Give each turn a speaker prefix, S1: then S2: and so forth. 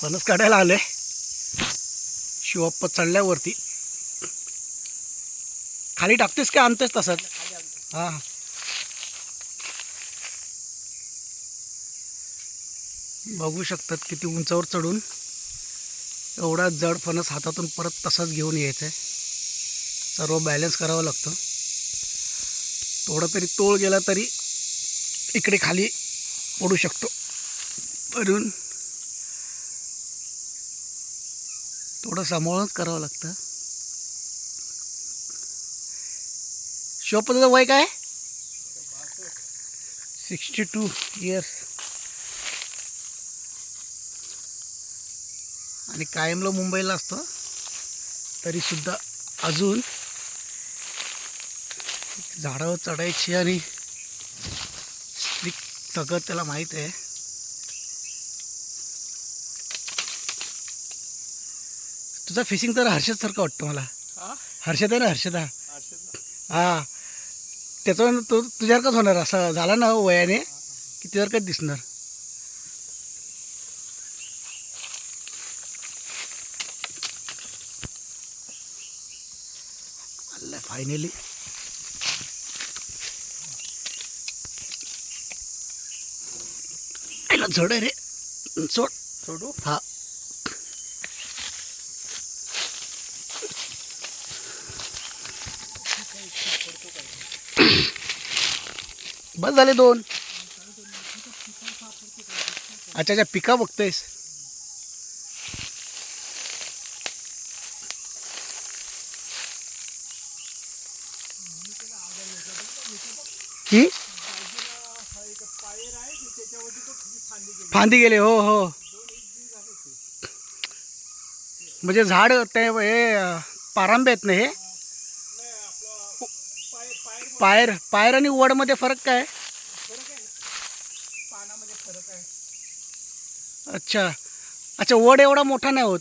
S1: फणस काढायला आलोय. शिवप्पा चढल्यावरती. खाली टाकतेस का? आणतेस तसंच हां. बघू शकतात किती उंचावर चढून. एवढा जड फणस हातातून परत तसाच घेऊन यायचं आहे सर्व बॅलन्स करावं लागतं. थोडा तरी तोळ गेला तरी इकडे खाली पडू शकतो. वरून थोडं सांभाळूनच करावं लागतं. शिवपदाचं वय काय? सिक्स्टी टू इयर्स आणि कायमला मुंबईला असतो तरीसुद्धा अजून झाडावर चढायची आणि सगळं त्याला माहीत आहे. तुझा फिशिंग तर हर्षदसारखं वाटतं मला. हर्षद आहे ना हर्षदा? हा. त्याचं तो तुझ्यासारखंच होणार? असं झाला ना वयाने की तुझ्यासारखंच दिसणार? फायनली याला झड आहे रे. सोड.
S2: सोडू?
S1: हा. बस झाले दोन. अच्छा अच्छा पिका बघतोयस. हम्म? फांदी गेले हो हो. म्हणजे झाड ते हे पारांबे आहेत ना हे? पायर पायर आणि वडमध्ये फरक काय? अच्छा. अच्छा वड एवढा मोठा नाही होत.